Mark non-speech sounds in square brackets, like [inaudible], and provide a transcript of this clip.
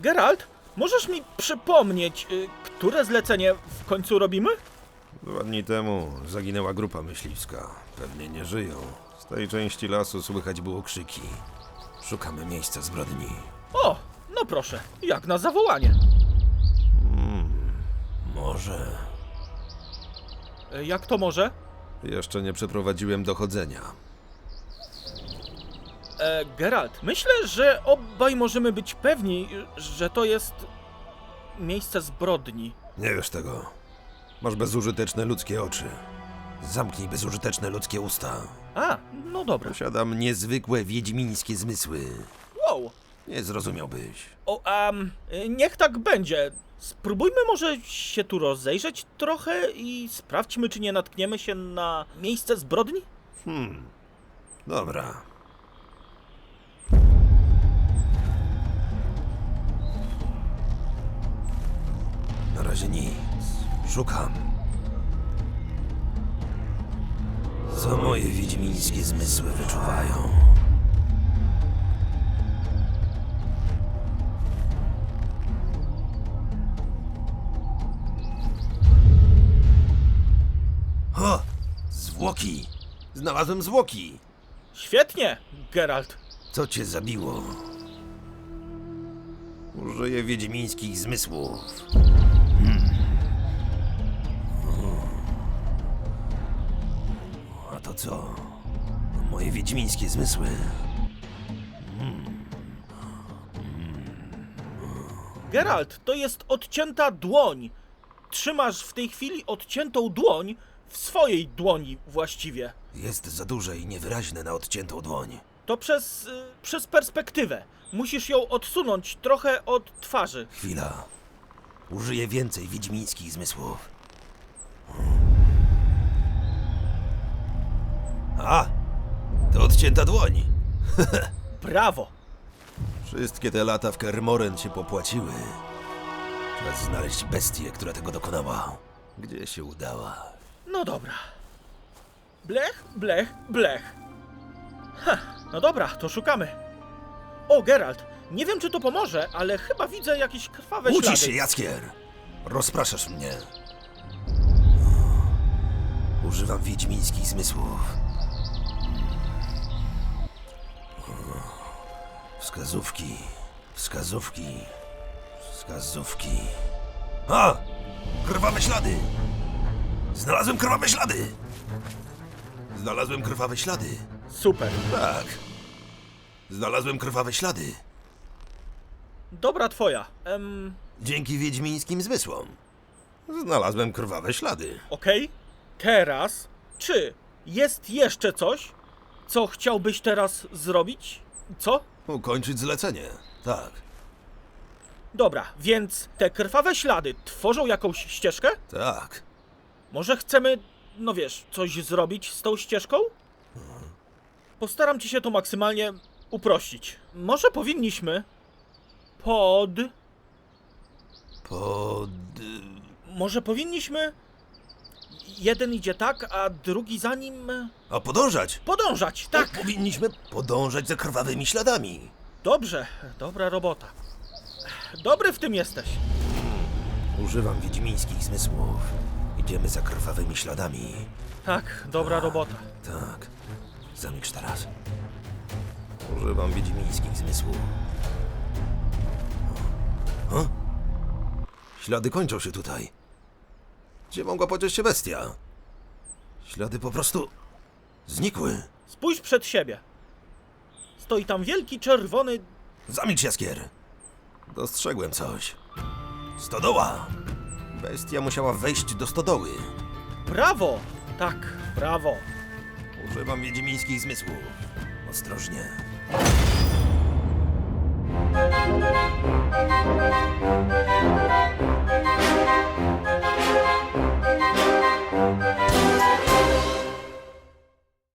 Geralt, możesz mi przypomnieć, y, które zlecenie w końcu robimy? Dwa dni temu zaginęła grupa myśliwska. Pewnie nie żyją. Z tej części lasu słychać było krzyki. Szukamy miejsca zbrodni. O, no proszę, jak na zawołanie. Może. Y, Jak to może? Jeszcze nie przeprowadziłem dochodzenia. E, Geralt, myślę, że obaj możemy być pewni, że to jest miejsce zbrodni. Nie wiesz tego. Masz bezużyteczne ludzkie oczy. Zamknij bezużyteczne ludzkie usta. A, no dobra. Posiadam niezwykłe wiedźmińskie zmysły. Wow. Nie zrozumiałbyś. O, um, niech tak będzie. Spróbujmy może się tu rozejrzeć trochę i sprawdźmy, czy nie natkniemy się na miejsce zbrodni? Hmm. Dobra. Razie nic. Szukam. Co moje wiedźmińskie zmysły wyczuwają? O! Zwłoki! Znalazłem zwłoki! Świetnie, Geralt. Co cię zabiło? Użyję wiedźmińskich zmysłów. To co? Moje wiedźmińskie zmysły. Geralt, to jest odcięta dłoń. Trzymasz w tej chwili odciętą dłoń w swojej dłoni właściwie. Jest za duże i niewyraźne na odciętą dłoń. To przez, y, przez perspektywę. Musisz ją odsunąć trochę od twarzy. Chwila. Użyję więcej wiedźmińskich zmysłów. A! To odcięta dłoń. [laughs] Brawo. Wszystkie te lata w Kermoren się popłaciły. Czas znaleźć bestię, która tego dokonała. Gdzie się udała? No dobra. Blech, blech, blech. Ha, no dobra, to szukamy. O, Geralt, nie wiem czy to pomoże, ale chyba widzę jakieś krwawe Ucisz ślady. się, Jaskier! Rozpraszasz mnie. Używam wiedźmińskich zmysłów. Wskazówki, wskazówki, wskazówki. A! Krwawe ślady! Znalazłem krwawe ślady! Znalazłem krwawe ślady. Super. Tak. Znalazłem krwawe ślady. Dobra twoja. Em, Dzięki wiedźmińskim zmysłom. Znalazłem krwawe ślady. okej. Teraz, czy jest jeszcze coś, co chciałbyś teraz zrobić? Co? Ukończyć zlecenie. Tak, Dobra, więc te krwawe ślady tworzą jakąś ścieżkę? tak. Może chcemy, no wiesz, coś zrobić z tą ścieżką? Postaram ci się to maksymalnie uprościć. Może powinniśmy pod. Pod... Może powinniśmy. Jeden idzie tak, a drugi za nim. A podążać? Podążać, tak! Powinniśmy podążać za krwawymi śladami. Dobrze, dobra robota. Dobry w tym jesteś. Używam wiedźmińskich zmysłów. Idziemy za krwawymi śladami. Tak, dobra robota. Tak. Zamilcz teraz. Używam wiedźmińskich zmysłów. O? Ślady kończą się tutaj. Gdzie mogła podzieć się bestia? Ślady po prostu znikły. Spójrz przed siebie. Stoi tam wielki czerwony. Zamilcz, Jaskier! Dostrzegłem coś. Stodoła! Bestia musiała wejść do stodoły. Brawo! Tak, brawo. Używam wiedźmińskich zmysłów. Ostrożnie.